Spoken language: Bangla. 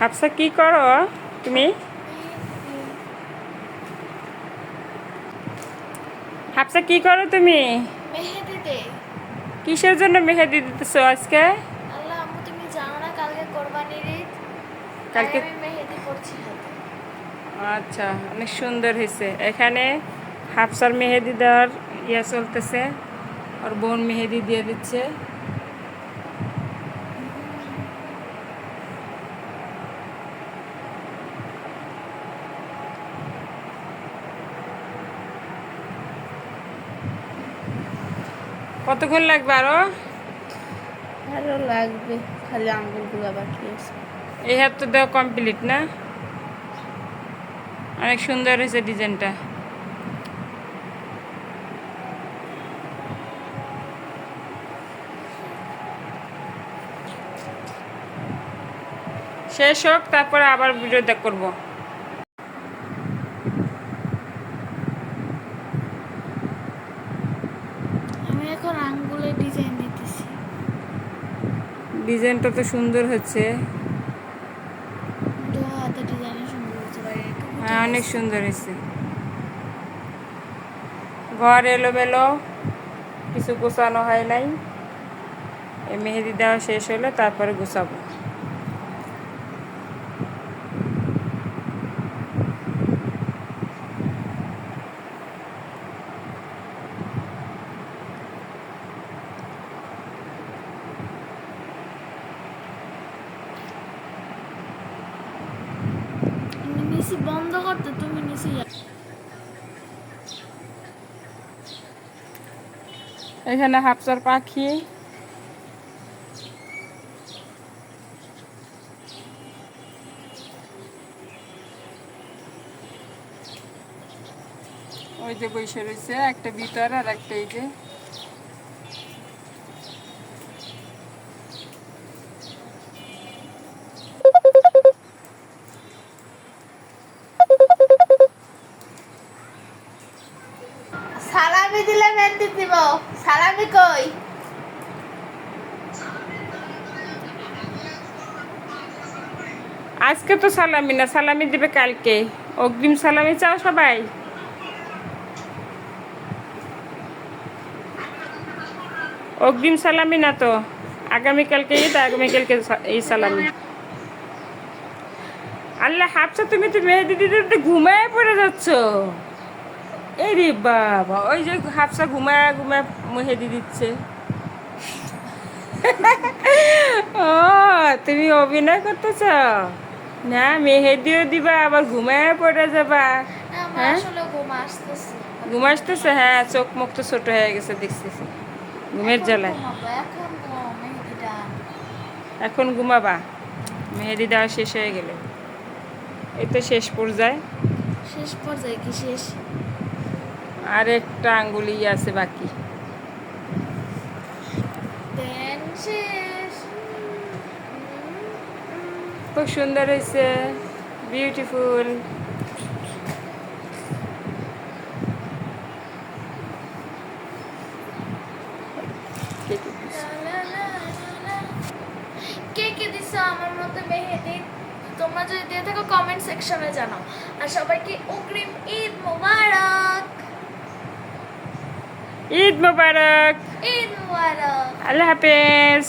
হাফসা কি করো তুমি? হাফসা কি করো তুমি? কিসের জন্য মেহেদি দিতেছো আজকে? আল্লাহ আম্মু তুমি জানো না কালকে কোরবানির ঈদ? কালকে আমি মেহেদি করছি আচ্ছা অনেক সুন্দর হয়েছে। এখানে হাফসার মেহেদি দেওয়ার ইয়া চলতেছে। আর বোন মেহেদি দিয়ে দিচ্ছে। কতক্ষণ লাগবে আরও? আরও লাগবে খালি আঙ্গুলগুলো বাকি আছে। এই হাত তো দেওয়া কমপ্লিট না? অনেক সুন্দর হয়েছে ডিজাইনটা। শেষ হোক তারপরে আবার ভিডিও দেখ করব আমি এখন আঙ্গুলে ডিজাইন দিতেছি ডিজাইনটা তো সুন্দর হচ্ছে। হ্যাঁ অনেক সুন্দর হয়েছে। ঘর এলো বেলো কিছু গোছানো হয় নাই। এই মেহেদি দেওয়া শেষ হলে তারপরে গোছাবো। নিচে বন্ধ করতে তুমি নিচে। এখানে হাফসার পাখি ওই যে বসে রয়েছে, একটা ভিতর আর একটা এই যে সালামি দিলে মেহেদি দিব। সালামি কই? আজকে তো সালামি না, সালামি দিবে কালকে। অগ্রিম সালামি চাও সবাই? অগ্রিম সালামি না তো। আগামীকালকে আগামীকালকে এই সালামি। আল্লাহ হাফসা, তুমি তো মেহেদি দিতে ঘুমায় পড়ে যাচ্ছ। এই রে বাবা ওই যে হাফসা ঘুমায় ঘুমায় মেহেদি দিচ্ছে। ও তুমি অভিনয় করতেছ না মেহেদিও দিবা আবার ঘুমায় পড়ে যাবা। হ্যাঁ? ঘুম আসতেছে। হ্যাঁ চোখ মুখ তো ছোট হয়ে গেছে দেখতেছি। ঘুমের জ্বালায়। এখন এখন ঘুমাবা। মেহেদি দেওয়া শেষ হয়ে গেলে। এই তো শেষ পর্যায়ে। শেষ পর্যায়ে কি শেষ? আর একটা আঙ্গুলি আছে বাকি। খুব সুন্দর হয়েছে। বিউটিফুল কে কে দিছো আমার মতো মেহেদি। তোমরা যদি দিয়ে থাকো কমেন্ট সেকশনে জানাও। আর সবাইকে অগ্রিম ঈদ মোবারক! ঈদ মোবারক। ঈদ মোবারক। আল্লাহ হাফেজ।